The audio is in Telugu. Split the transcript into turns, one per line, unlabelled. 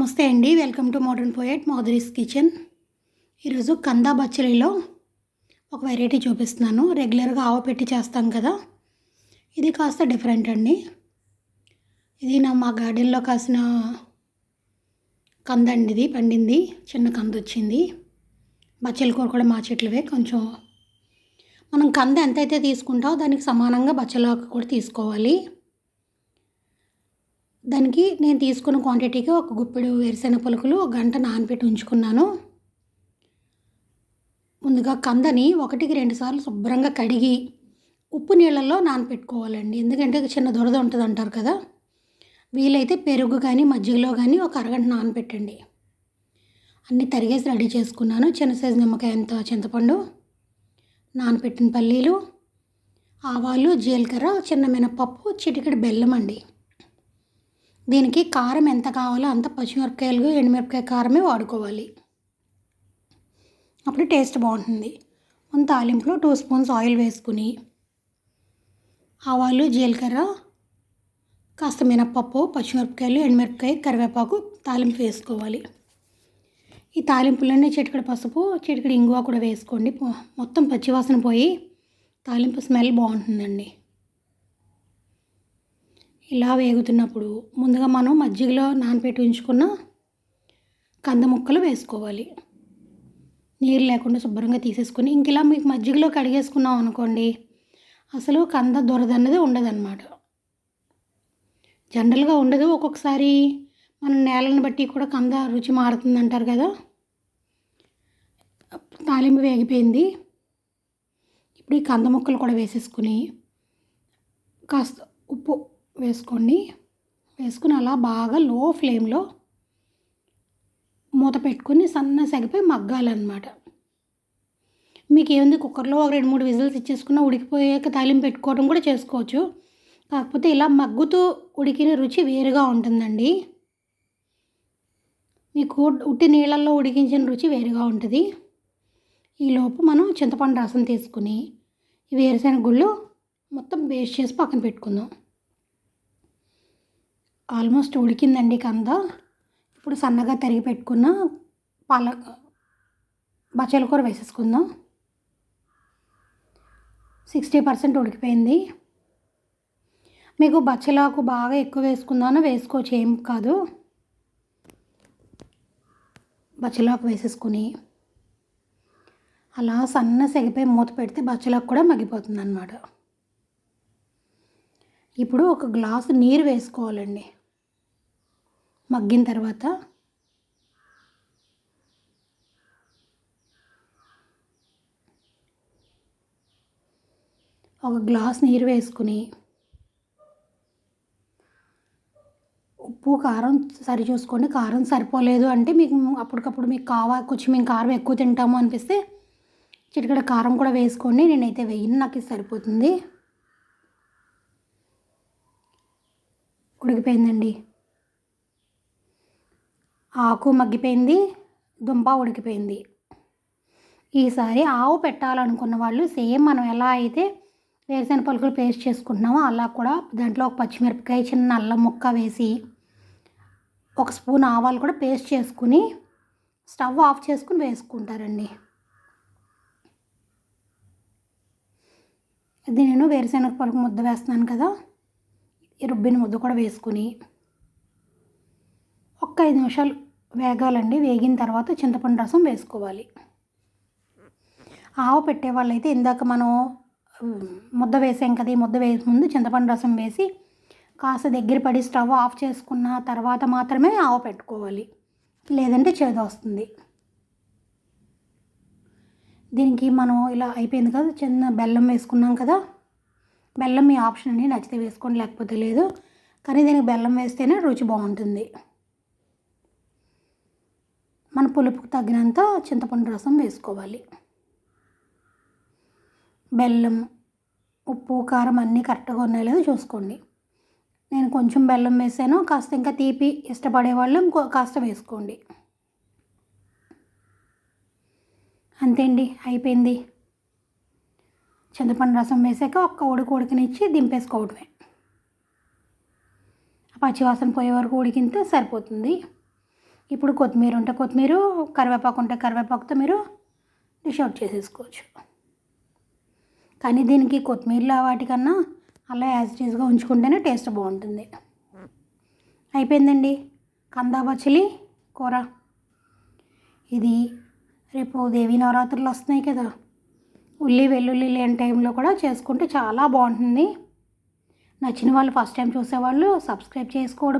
నమస్తే అండి. Welcome to modern poet Madhuri's kitchen. ఈరోజు కందా బచ్చలిలో ఒక వెరైటీ చూపిస్తున్నాను. రెగ్యులర్గా ఆవ పెట్టి చేస్తాం కదా. ఇది కాస్త డిఫరెంట్ అండి. ఇది నా మా గార్డెన్లో కాసిన కంద అండి ఇది. పండింది. చిన్న కంద వచ్చింది. బచ్చల కూర కూడా మా చెట్లవే. కొంచెం మనం కంద ఎంతైతే తీసుకుంటామో దానికి సమానంగా బచ్చలాకు కూడా తీసుకోవాలి. దానికి నేను తీసుకున్న క్వాంటిటీకి ఒక గుప్పెడు వేరుశెనగ పలుకులు ఒక గంట నానబెట్టి ఉంచుకున్నాను. ముందుగా కందని ఒకటికి రెండు సార్లు శుభ్రంగా కడిగి ఉప్పు నీళ్ళల్లో నానపెట్టుకోవాలండి. ఎందుకంటే చిన్న దురద ఉంటుంది అంటారు కదా. వీలైతే పెరుగు కానీ మజ్జిగలో కానీ ఒక అరగంట నానపెట్టండి. అన్నీ తరిగేసి రెడీ చేసుకున్నాను. చిన్న సైజు నిమ్మకాయ ఎంత చింతపండు నానపెట్టిన పల్లీలు ఆవాలు జీలకర్ర చిన్న మినపప్పు చిటికెడు బెల్లం అండి. దీనికి కారం ఎంత కావాలో అంత పచ్చిమిరపకాయలు ఎండుమిరపకాయ కారమే వాడుకోవాలి. అప్పుడు టేస్ట్ బాగుంటుంది. మన తాలింపులో టూ స్పూన్స్ ఆయిల్ వేసుకుని ఆవాలు జీలకర్ర కాస్త మినప్పప్పు పచ్చిమిరపకాయలు ఎండుమిరపకాయ కరివేపాకు తాలింపు వేసుకోవాలి. ఈ తాలింపులన్నీ చిటికడ పసుపు చిటికడ ఇంగువ కూడా వేసుకోండి. మొత్తం పచ్చివాసన పోయి తాలింపు స్మెల్ బాగుంటుందండి. ఇలా వేగుతున్నప్పుడు ముందుగా మనం మజ్జిగలో నానపెట్టి ఉంచుకున్న కంద ముక్కలు వేసుకోవాలి. నీరు లేకుండా శుభ్రంగా తీసేసుకొని ఇంక ఇలా మీకు మజ్జిగలో కడిగేసుకున్నాం అనుకోండి అసలు కంద దొరదన్నది ఉండదన్నమాట. జనరల్గా ఉండదు. ఒక్కొక్కసారి మన నేలను బట్టి కూడా కంద రుచి మారుతుంది అంటారు కదా. తాలింపు వేగిపోయింది. ఇప్పుడు ఈ కంద ముక్కలు కూడా వేసేసుకుని కాస్త ఉప్పు వేసుకోండి. వేసుకుని అలా బాగా లో ఫ్లేమ్లో మూత పెట్టుకుని సన్న సెగపై మగ్గాలన్నమాట. మీకు ఏంది కుక్కర్లో ఒక రెండు మూడు విజిల్స్ ఇచ్చేసుకున్న ఉడికిపోయాక తాలింపు పెట్టుకోవడం కూడా చేసుకోవచ్చు. కాకపోతే ఇలా మగ్గుతూ ఉడికిన రుచి వేరుగా ఉంటుందండి. మీకు ఉట్టి నీళ్ళల్లో ఉడికించిన రుచి వేరుగా ఉంటుంది. ఈలోపు మనం చింతపండు రసం తీసుకుని వేరుశెనగ గుళ్ళు మొత్తం బేస్ట్ చేసి పక్కన పెట్టుకుందాం. ఆల్మోస్ట్ ఉడికిందండి కంద. ఇప్పుడు సన్నగా తరిగి పెట్టుకున్న పాల బచ్చల కూర వేసేసుకుందాం. సిక్స్టీ పర్సెంట్ ఉడికిపోయింది. మీకు బచ్చలాకు బాగా ఎక్కువ వేసుకుందానో వేసుకోవచ్చు ఏం కాదు. బచ్చలాకు వేసేసుకుని అలా సన్న సెగపై మూత పెడితే బచ్చలాకు కూడా మగ్గిపోతుంది అన్నమాట ఇప్పుడు ఒక గ్లాసు నీరు వేసుకోవాలండి. మగ్గిన తర్వాత ఒక గ్లాస్ నీరు వేసుకుని ఉప్పు కారం సరి చూసుకోండి కారం సరిపోలేదు అంటే మీకు అప్పటికప్పుడు మీకు కావా కొంచెం మేము కారం ఎక్కువ తింటాము అనిపిస్తే చిటికడ కారం కూడా వేసుకోండి నేనైతే వెయ్యి నాకు ఇది సరిపోతుంది. ఉడికిపోయిందండి. ఆకు మగ్గిపోయింది దుంప ఉడికిపోయింది. ఈసారి ఆవు పెట్టాలనుకున్న వాళ్ళు సేమ్ మనం ఎలా అయితే వేరుశెనగ పలుకులు పేస్ట్ చేసుకుంటున్నామో అలా కూడా దాంట్లో ఒక పచ్చిమిరపకాయ చిన్న అల్లం ముక్క వేసి ఒక స్పూన్ ఆవాలు కూడా పేస్ట్ చేసుకుని స్టవ్ ఆఫ్ చేసుకుని వేసుకుంటారండి. ఇది నేను వేరుశెనగ పలుకు ముద్ద వేస్తున్నాను కదా రుబ్బిన ముద్ద కూడా వేసుకుని ఒక్క ఐదు నిమిషాలు వేగాలండి. వేగిన తర్వాత చింతపండు రసం వేసుకోవాలి. ఆవు పెట్టే వాళ్ళైతే ఇందాక మనం ముద్ద వేసాం కదా ఈ ముద్ద వేసే ముందు చింతపండు రసం వేసి కాస్త దగ్గర పడి స్టవ్ ఆఫ్ చేసుకున్న తర్వాత మాత్రమే ఆవు పెట్టుకోవాలి. లేదంటే చేదు వస్తుంది. దీనికి మనం ఇలా అయిపోయింది కదా చిన్న బెల్లం వేసుకున్నాం కదా బెల్లం మీ ఆప్షన్ అండి నచ్చితే వేసుకోండి లేకపోతే లేదు. కానీ దీనికి బెల్లం వేస్తేనే రుచి బాగుంటుంది. మన పులుపుకు తగినంత చింతపండు రసం వేసుకోవాలి. బెల్లం ఉప్పు కారం అన్నీ కరెక్ట్గా ఉన్నాయో లేదో చూసుకోండి. నేను కొంచెం బెల్లం వేసాను కాస్త ఇంకా తీపి ఇష్టపడే వాళ్ళు ఇంకో కాస్త వేసుకోండి. అంతే అండి అయిపోయింది. చింతపండు రసం వేసాక ఒక్క ఉడికి ఉడికినిచ్చి దింపేసుకోవడమే. పచ్చివాసన పోయే వరకు ఉడికితే సరిపోతుంది. ఇప్పుడు కొత్తిమీర ఉంటే కొత్తిమీర కరివేపాకు ఉంటే కరివేపాకుతో మీరు డిష్ అవుట్ చేసేసుకోవచ్చు. కానీ దీనికి కొత్తిమీరలో వాటికన్నా అలా యాజ్ టీజ్గా ఉంచుకుంటేనే టేస్ట్ బాగుంటుంది. అయిపోయిందండి. కందా బచ్చలి కూర. ఇది రేపు దేవీ నవరాత్రులు వస్తున్నాయి కదా. ఉల్లి వెల్లుల్లి లేని టైంలో కూడా చేసుకుంటే చాలా బాగుంటుంది. నచ్చిన వాళ్ళు ఫస్ట్ టైం చూసేవాళ్ళు సబ్స్క్రైబ్ చేసుకోవడం